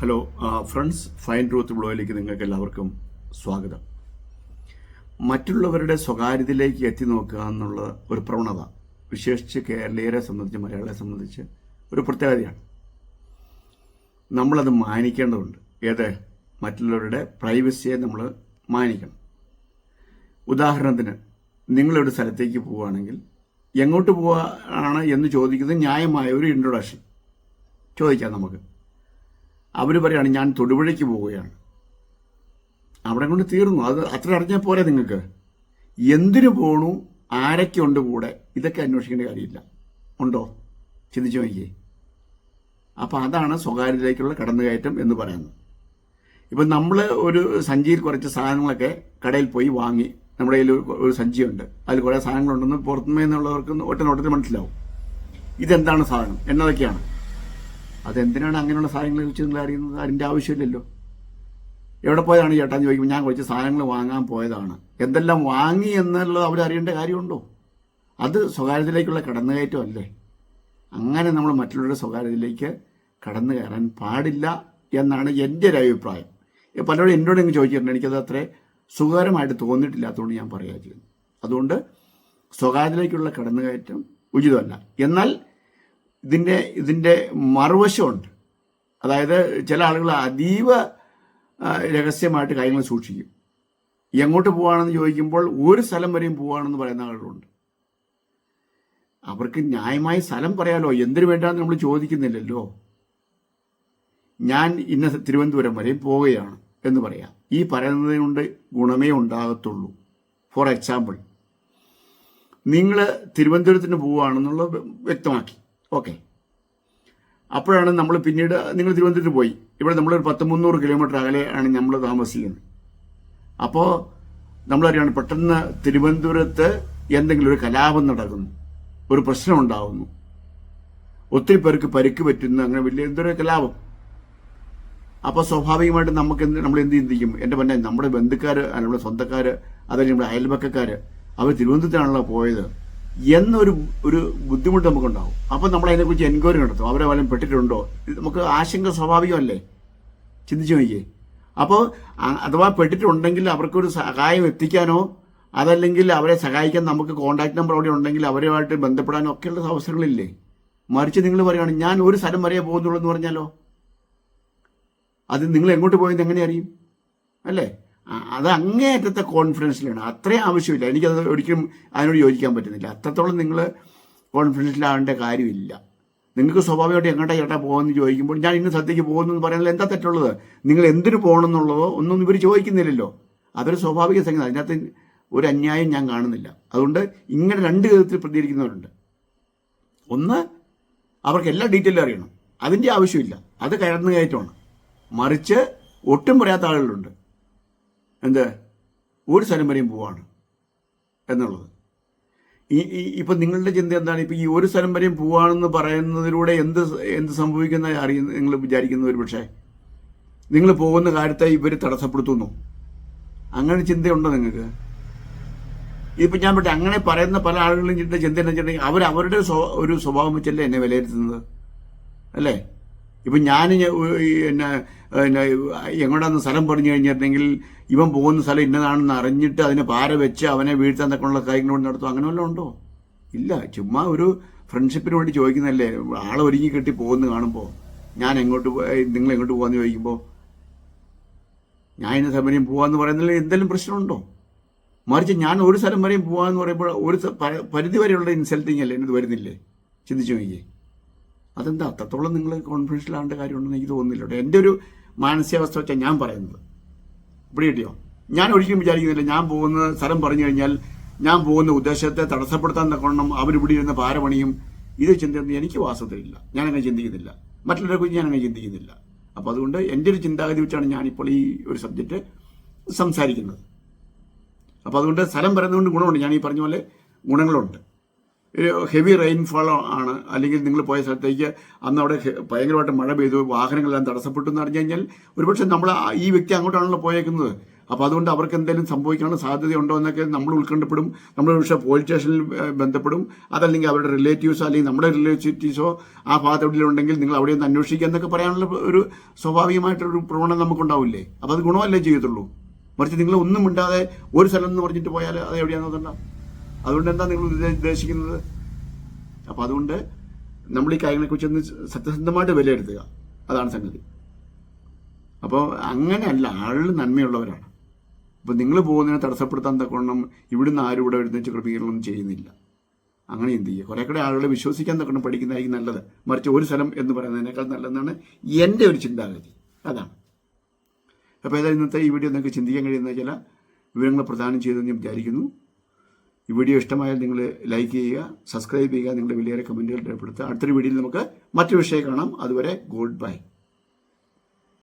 Hello friends fine truth ബ്ലോയിലേക്ക് നിങ്ങൾക്ക് എല്ലാവർക്കും സ്വാഗതം. മറ്റുള്ളവരുടെ സ്വകാര്യതയിലേക്ക് എത്തി നോക്കുക എന്നുള്ള ഒരു പ്രവണത വിശേഷിച്ച് കേരളീയരെ സംബന്ധിച്ച് മലയാളിയെ സംബന്ധിച്ച് ഒരു പ്രത്യേകതയാണ്. നമ്മളത് മാനിക്കേണ്ടതുണ്ട്. ഏത്? മറ്റുള്ളവരുടെ പ്രൈവസിയെ നമ്മൾ മാനിക്കണം. ഉദാഹരണത്തിന് നിങ്ങളൊരു സ്ഥലത്തേക്ക് പോവുകയാണെങ്കിൽ എങ്ങോട്ട് പോവാണ് എന്ന് ചോദിക്കുന്നത് ന്യായമായ ഒരു ഇൻട്രൊഡക്ഷൻ ചോദിക്കാം നമുക്ക്. അവർ പറയാണ് ഞാൻ തൊടുപുഴയ്ക്ക് പോവുകയാണ്. അവിടെ കൊണ്ട് തീർന്നു. അത് അത്ര അറിഞ്ഞാൽ പോരെ നിങ്ങൾക്ക്? എന്തിനു പോണു? ആരൊക്കെ ഉണ്ട് കൂടെ? ഇതൊക്കെ അന്വേഷിക്കേണ്ട കാര്യമില്ല. ഉണ്ടോ? ചിന്തിച്ചു നോക്കിയേ. അപ്പോൾ അതാണ് സ്വകാര്യതയിലേക്കുള്ള കടന്നുകയറ്റം എന്ന് പറയുന്നത്. ഇപ്പം നമ്മൾ ഒരു സഞ്ചിയിൽ കുറച്ച് സാധനങ്ങളൊക്കെ കടയിൽ പോയി വാങ്ങി നമ്മുടെ കയ്യിൽ ഒരു സഞ്ചിയുണ്ട്. അതിൽ കുറേ സാധനങ്ങളുണ്ടെന്ന് പുറത്തുനിന്നുള്ളവർക്ക് നിന്നുള്ളവർക്ക് ഒറ്റ നോട്ടത്തിൽ മനസ്സിലാവും. ഇതെന്താണ് സാധനം? എന്നതൊക്കെയാണ്. അതെന്തിനാണ് അങ്ങനെയുള്ള സാധനങ്ങളെ കുറിച്ച് നിങ്ങൾ അറിയുന്നത്? അതിന്റെ ആവശ്യമില്ലല്ലോ. എവിടെ പോയതാണ് ചേട്ടാ എന്ന് ചോദിക്കുമ്പോൾ ഞാൻ കുറച്ച് സാധനങ്ങൾ വാങ്ങാൻ പോയതാണ്. എന്തെല്ലാം വാങ്ങി എന്നുള്ളത് അവരറിയേണ്ട കാര്യമുണ്ടോ? അത് സ്വകാര്യത്തിലേക്കുള്ള കടന്നുകയറ്റം അല്ലേ? അങ്ങനെ നമ്മൾ മറ്റുള്ളവരുടെ സ്വകാര്യത്തിലേക്ക് കടന്നു കയറാൻ പാടില്ല എന്നാണ് എന്റെ ഒരു അഭിപ്രായം. പലരോടും എന്നോട് ഇങ്ങനെ ചോദിച്ചിട്ടുണ്ട്. എനിക്കത് അത്ര സുഖകരമായിട്ട് തോന്നിയിട്ടില്ലാത്തതുകൊണ്ട് ഞാൻ പറയുക ചെയ്യുന്നു അതുകൊണ്ട് സ്വകാര്യത്തിലേക്കുള്ള കടന്നുകയറ്റം ഉചിതമല്ല. എന്നാൽ ഇതിന്റെ ഇതിന്റെ മറുവശമുണ്ട്. അതായത് ചില ആളുകൾ അതീവ രഹസ്യമായിട്ട് കാര്യങ്ങൾ സൂക്ഷിക്കും. എങ്ങോട്ട് പോവാണെന്ന് ചോദിക്കുമ്പോൾ ഒരു സ്ഥലം വരെയും പോവാണെന്ന് പറയുന്ന ആളുകളുണ്ട്. അവർക്ക് ന്യായമായി സ്ഥലം പറയാലോ? എന്തിനു വേണ്ടാന്ന് നമ്മൾ ചോദിക്കുന്നില്ലല്ലോ. ഞാൻ ഇന്ന തിരുവനന്തപുരം വരെ പോവുകയാണ് എന്ന് പറയാം. ഈ പറയുന്നത് കൊണ്ട് ഗുണമേ ഉണ്ടാകത്തുള്ളൂ. For example. നിങ്ങൾ തിരുവനന്തപുരത്തിന് പോവുകയാണെന്നുള്ളത് വ്യക്തമാക്കി. ഓക്കെ. അപ്പോഴാണ് നമ്മൾ പിന്നീട് നിങ്ങൾ തിരുവനന്തപുരത്ത് പോയി. ഇവിടെ നമ്മളൊരു പത്ത് മുന്നൂറ് കിലോമീറ്റർ അകലെയാണ് നമ്മൾ താമസിക്കുന്നത്. അപ്പോൾ നമ്മളറിയാണ് പെട്ടെന്ന് തിരുവനന്തപുരത്ത് എന്തെങ്കിലും ഒരു കലാപം നടക്കുന്നു. ഒരു പ്രശ്നം ഉണ്ടാകുന്നു ഒത്തിരി പേർക്ക് പരിക്ക് പറ്റുന്നു. അങ്ങനെ വലിയ എന്തൊരു കലാപം. അപ്പോൾ സ്വാഭാവികമായിട്ട് നമുക്ക് എന്ത് നമ്മൾ എന്ത് ചിന്തിക്കും? എന്റെ പിന്നെ നമ്മുടെ ബന്ധുക്കാർ നമ്മുടെ സ്വന്തക്കാർ അതല്ലെങ്കിൽ നമ്മുടെ അയൽപക്കക്കാർ അവർ തിരുവനന്തപുരത്താണല്ലോ പോയത്. എന്നൊരു ഒരു ബുദ്ധിമുട്ട് നമുക്കുണ്ടാവും. അപ്പം നമ്മൾ അതിനെക്കുറിച്ച് എൻക്വയറി നടത്തും. അവരെ വല്ലതും പെട്ടിട്ടുണ്ടോ? നമുക്ക് ആശങ്ക സ്വാഭാവികമല്ലേ? ചിന്തിച്ചു നോക്കിയേ. അപ്പോൾ അഥവാ പെട്ടിട്ടുണ്ടെങ്കിൽ അവർക്കൊരു സഹായം എത്തിക്കാനോ അതല്ലെങ്കിൽ അവരെ സഹായിക്കാൻ നമുക്ക് കോൺടാക്ട് നമ്പർ അവിടെ ഉണ്ടെങ്കിൽ അവരുമായിട്ട് ബന്ധപ്പെടാനോ ഒക്കെയുള്ള അവസരങ്ങളില്ലേ? മറിച്ച് നിങ്ങൾ പറയുകയാണ് ഞാൻ ഒരു സ്ഥലം വരെ പോകുന്നുള്ളൂ എന്ന് പറഞ്ഞാലോ? അത് നിങ്ങൾ എങ്ങോട്ട് പോയെന്ന് എങ്ങനെ അറിയും? അല്ലേ? അത് അങ്ങേയറ്റത്തെ കോൺഫിഡൻസിലാണ് അത്രയും ആവശ്യമില്ല. എനിക്കത് ഒരിക്കലും അതിനോട് യോജിക്കാൻ പറ്റുന്നില്ല. അത്രത്തോളം നിങ്ങൾ കോൺഫിഡൻസിലാവേണ്ട കാര്യമില്ല. നിങ്ങൾക്ക് സ്വാഭാവികമായിട്ട് എങ്ങോട്ടാ ചേട്ടാ പോകുമെന്ന് ചോദിക്കുമ്പോൾ ഞാൻ ഇന്ന് സദ്യയ്ക്ക് പോകുന്നു എന്ന് പറയുന്നത് എന്താ തെറ്റുള്ളത്? നിങ്ങൾ എന്തിനു പോകണം എന്നുള്ളതോ ഒന്നും ഇവർ ചോദിക്കുന്നില്ലല്ലോ. അതൊരു സ്വാഭാവിക സംഗതി. അതിനകത്ത് ഒരു അന്യായം ഞാൻ കാണുന്നില്ല. അതുകൊണ്ട് ഇങ്ങനെ രണ്ട് വിധത്തിൽ പ്രതികരിക്കുന്നവരുണ്ട്. ഒന്ന് അവർക്ക് എല്ലാ ഡീറ്റെയിലും അറിയണം. അതിന്റെ ആവശ്യമില്ല. അത് കയറുന്ന കയറ്റമാണ്. മറിച്ച് ഒട്ടും പറയാത്ത ആളുകളുണ്ട്. എന്ത്? ഒരു സ്ഥലം വരെയും പോവാണ് എന്നുള്ളത്. ഈ ഇപ്പം നിങ്ങളുടെ ചിന്ത എന്താണ്? ഇപ്പം ഈ ഒരു സ്ഥലം വരെയും പോവാണെന്ന് പറയുന്നതിലൂടെ എന്ത് എന്ത് സംഭവിക്കുന്ന അറിയുന്ന നിങ്ങൾ വിചാരിക്കുന്ന ഒരു പക്ഷേ? നിങ്ങൾ പോകുന്ന കാര്യത്തെ ഇവർ തടസ്സപ്പെടുത്തുന്നു. അങ്ങനെ ചിന്തയുണ്ടോ നിങ്ങൾക്ക്? ഇപ്പം ഞാൻ പറ്റേ അങ്ങനെ പറയുന്ന പല ആളുകളും ചിന്ത ചിന്ത എന്ന് വെച്ചിട്ടുണ്ടെങ്കിൽ അവർ അവരുടെ ഒരു സ്വഭാവം വെച്ചല്ലേ എന്നെ വിലയിരുത്തുന്നത്? അല്ലേ? ഇപ്പം ഞാൻ എന്നെ പിന്നെ എങ്ങോട്ടാന്ന് സ്ഥലം പറഞ്ഞു കഴിഞ്ഞിട്ടുണ്ടെങ്കിൽ ഇവൻ പോകുന്ന സ്ഥലം ഇന്നതാണെന്ന് അറിഞ്ഞിട്ട് അതിനെ പാര വെച്ച് അവനെ വീഴ്ത്താൻ തക്കുള്ള കാര്യങ്ങളോട് നടത്തും. അങ്ങനെ വല്ലതും ഉണ്ടോ? ഇല്ല. ചുമ്മാ ഒരു ഫ്രണ്ട്ഷിപ്പിന് വേണ്ടി ചോദിക്കുന്നതല്ലേ. ആളെ ഒരുങ്ങി കെട്ടി പോകുന്ന കാണുമ്പോൾ ഞാൻ എങ്ങോട്ട് നിങ്ങൾ എങ്ങോട്ട് പോകാന്ന് ചോദിക്കുമ്പോൾ ഞാൻ ഇന്ന സ്ഥലം വരെയും പോകാന്ന് പറയുന്നതിൽ എന്തെങ്കിലും പ്രശ്നമുണ്ടോ? മറിച്ച് ഞാൻ ഒരു സ്ഥലം വരെയും പോകാന്ന് പറയുമ്പോൾ ഒരു പരിധി വരെയുള്ള ഇൻസൾട്ടിങ് അല്ലേ? എന്നത് വരുന്നില്ലേ? ചിന്തിച്ചു നോക്കിയേ. അതെന്താ? അത്രത്തോളം നിങ്ങൾ കോൺഫിഡൻഷ്യലാവേണ്ട കാര്യമുണ്ടെന്ന് എനിക്ക് തോന്നുന്നില്ല എന്റെ ഒരു മാനസികാവസ്ഥ വെച്ചാൽ ഞാൻ പറയുന്നത്. ഇവിടെ കിട്ടിയോ ഞാൻ ഒരിക്കലും വിചാരിക്കുന്നില്ല ഞാൻ പോകുന്ന സ്ഥലം പറഞ്ഞു കഴിഞ്ഞാൽ ഞാൻ പോകുന്ന ഉദ്ദേശത്തെ തടസ്സപ്പെടുത്താൻ തക്കണം അവരിവിടെ ഇരുന്ന് പാരപണിയും. ഇത് ചിന്തയൊന്നും എനിക്ക് വാസ്തവത്തിലില്ല ഞാനങ്ങനെ ചിന്തിക്കുന്നില്ല. മറ്റുള്ളവരെ കുറിച്ച് ഞാനങ്ങനെ ചിന്തിക്കുന്നില്ല. അപ്പോൾ അതുകൊണ്ട് എന്റെ ഒരു ചിന്താഗതി വെച്ചാണ് ഞാനിപ്പോൾ ഈ ഒരു സബ്ജക്റ്റ് സംസാരിക്കുന്നത്. അപ്പോൾ അതുകൊണ്ട് സ്ഥലം പറയുന്നതുകൊണ്ട് ഗുണമുണ്ട്. ഞാൻ ഈ പറഞ്ഞ പോലെ ഗുണങ്ങളുണ്ട്. ഒരു ഹെവി റെയിൻഫോളോ ആണ്. അല്ലെങ്കിൽ നിങ്ങൾ പോയ സ്ഥലത്തേക്ക് അന്ന് അവിടെ ഭയങ്കരമായിട്ട് മഴ പെയ്തു വാഹനങ്ങളെല്ലാം തടസ്സപ്പെട്ടു എന്ന് അറിഞ്ഞു കഴിഞ്ഞാൽ ഒരുപക്ഷെ നമ്മൾ ഈ വ്യക്തി അങ്ങോട്ടാണല്ലോ പോയേക്കുന്നത്. അപ്പോൾ അതുകൊണ്ട് അവർക്ക് എന്തെങ്കിലും സംഭവിക്കാനുള്ള സാധ്യതയുണ്ടോ എന്നൊക്കെ നമ്മൾ ഉത്കണ്ഠപ്പെടും. നമ്മൾ പക്ഷേ പോലീസ് സ്റ്റേഷനിൽ ബന്ധപ്പെടും. അതല്ലെങ്കിൽ അവരുടെ റിലേറ്റീവ്സോ അല്ലെങ്കിൽ നമ്മുടെ റിലേറ്റീവ്സോ ആ ഉണ്ടെങ്കിൽ നിങ്ങൾ അവിടെ ഒന്ന് അന്വേഷിക്കുക എന്നൊക്കെ പറയാനുള്ള ഒരു സ്വാഭാവികമായിട്ടൊരു പ്രവണത നമുക്കുണ്ടാവില്ലേ? അപ്പോൾ അത് ഗുണമല്ലേ ചെയ്യത്തുള്ളൂ? മറിച്ച് നിങ്ങൾ ഒന്നും മിണ്ടാതെ ഒരു സ്ഥലം എന്ന് പറഞ്ഞിട്ട് പോയാൽ അത് എവിടെയാണെന്ന് അതുകൊണ്ട് എന്താ നിങ്ങൾ ഉദ്ദേശിക്കുന്നത്? അപ്പോൾ അതുകൊണ്ട് നമ്മൾ ഈ കാര്യങ്ങളെക്കുറിച്ച് ഒന്ന് സത്യസന്ധമായിട്ട് വിലയിരുത്തുക. അതാണ് സംഗതി. അപ്പോൾ അങ്ങനെയല്ല ആളുകൾ നന്മയുള്ളവരാണ്. അപ്പോൾ നിങ്ങൾ പോകുന്നതിനെ തടസ്സപ്പെടുത്താൻ തക്കവണ്ണം ഇവിടുന്ന് ആരും ഇവിടെ എഴുന്നേറ്റ് ക്രമീകരണം ചെയ്യുന്നില്ല. അങ്ങനെ എന്ത് ചെയ്യുക? കുറേ കൂടെ ആളുകളെ വിശ്വസിക്കാൻ തക്കണം പഠിക്കുന്നതായി നല്ലത്. മറിച്ച് ഒരു സ്ഥലം എന്ന് പറയുന്നതിനേക്കാൾ നല്ലതെന്നാണ് എന്റെ ഒരു ചിന്താഗതി. അതാണ്. അപ്പോൾ ഏതായാലും ഇന്നത്തെ ഈ വീഡിയോ നിങ്ങൾക്ക് ചിന്തിക്കാൻ കഴിയുന്ന ചില വിവരങ്ങൾ പ്രദാനം ചെയ്തെന്ന് ഞാൻ വിചാരിക്കുന്നു. ഈ വീഡിയോ ഇഷ്ടമായാൽ നിങ്ങൾ ലൈക്ക് ചെയ്യുക സബ്സ്ക്രൈബ് ചെയ്യുക നിങ്ങളുടെ വലിയ കമന്റുകൾ രേഖപ്പെടുത്തുക. അടുത്തൊരു വീഡിയോയിൽ നമുക്ക് മറ്റു വിഷയം കാണാം. അതുവരെ ഗുഡ് ബൈ.